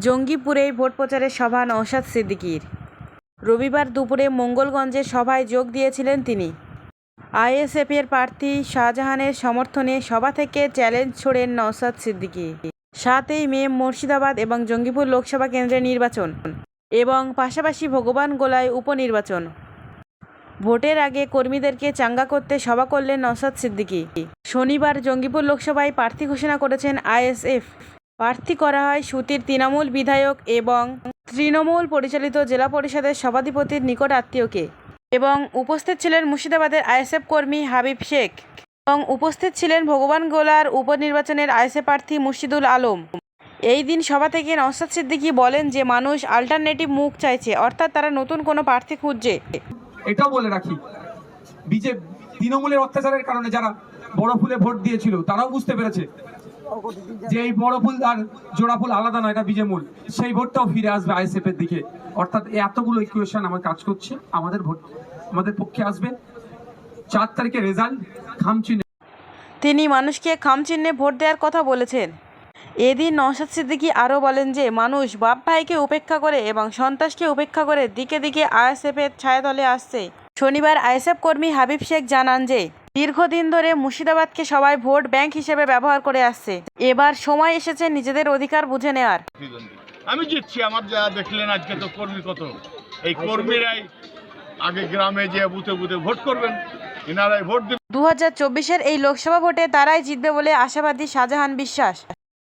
জঙ্গিপুরে vote প্রচারের সভা নওশাদ সিদ্দিকীর। রবিবার দুপুরে মঙ্গলগঞ্জে সভায় যোগ দিয়েছিলেন তিনি। আইএসএফের প্রার্থী শাহজাহানের সমর্থনে সভা থেকে চ্যালেঞ্জ ছোড়েন নওশাদ সিদ্দিকী। সাতই মে মুর্শিদাবাদ এবং জঙ্গিপুর লোকসভা কেন্দ্রের নির্বাচন এবং পাশাপাশি ভগবান গোলায় উপনির্বাচন। ভোটের আগে কর্মীদেরকে চাঙ্গা করতে সভা করলেন নওশাদ সিদ্দিকী। শনিবার জঙ্গিপুর লোকসভায় প্রার্থী ঘোষণা করেছেন আইএসএফ। প্রার্থী করা হয় সুতির তৃণমূল বিধায়ক এবং তৃণমূল পরিচালিত জেলা পরিষদের সভাধিপতির নিকট আত্মীয়কে এবং উপস্থিত ছিলেন মুর্শিদাবাদের আইএসএফ কর্মী হাবিব শেখ এবং উপস্থিত ছিলেন ভগবান গোলার উপনির্বাচনের আইএসএফ প্রার্থী মুর্শিদুল আলম। এই দিন সভা থেকে নওশাদ সিদ্দিকী বলেন যে মানুষ আল্টারনেটিভ মুখ চাইছে, অর্থাৎ তারা নতুন কোনো প্রার্থী খুঁজছে। এটাও বলে রাখি বিজে তৃণমূলের অত্যাচারের কারণে যারা বড় ফুলে ভোট দিয়েছিল, তারাও বুঝতে পেরেছে যে এই বড় ফুল আর জোড়া ফুল আলাদা নয়, এটা বিজে মূল। সেই ভোটটাও ফিরে আসবে আইএসএফ এর দিকে। অর্থাৎ এতগুলো ইকুয়েশন আমার কাজ করছে, আমাদের ভোট, আমাদের পক্ষে আসবে। চার তারিখে রেজাল্ট খামচিহ্নে তিনি মানুষকে খামচিহ্নে ভোট দেওয়ার কথা বলেছেন। এদিন নওশাদ সিদ্দিকী আরও বলেন যে, মানুষ বাপ ভাইকে উপেক্ষা করে এবং সন্ত্রাসকে উপেক্ষা করে দিকে দিকে আইএসএফের ছায়াতলে আসছে। শনিবার আইএসএফ কর্মী হাবিব শেখ জানান যে দীর্ঘদিন ধরে মুর্শিদাবাদকে সবাই ভোট ব্যাংক হিসেবে ব্যবহার করে আসছে। এবার সময় এসেছে নিজেদের অধিকার বুঝে নেওয়ার। আমি জিতছি আমার যা দেখলেন আজকে তো কর্মী কত। এই কর্মীরাই আগে গ্রামে যে বুথে বুথে ভোট করবেন এনারাই ভোট দেবেন। দু হাজার চব্বিশের এই লোকসভা ভোটে তারাই জিতবে বলে আশাবাদী শাহজাহান বিশ্বাস।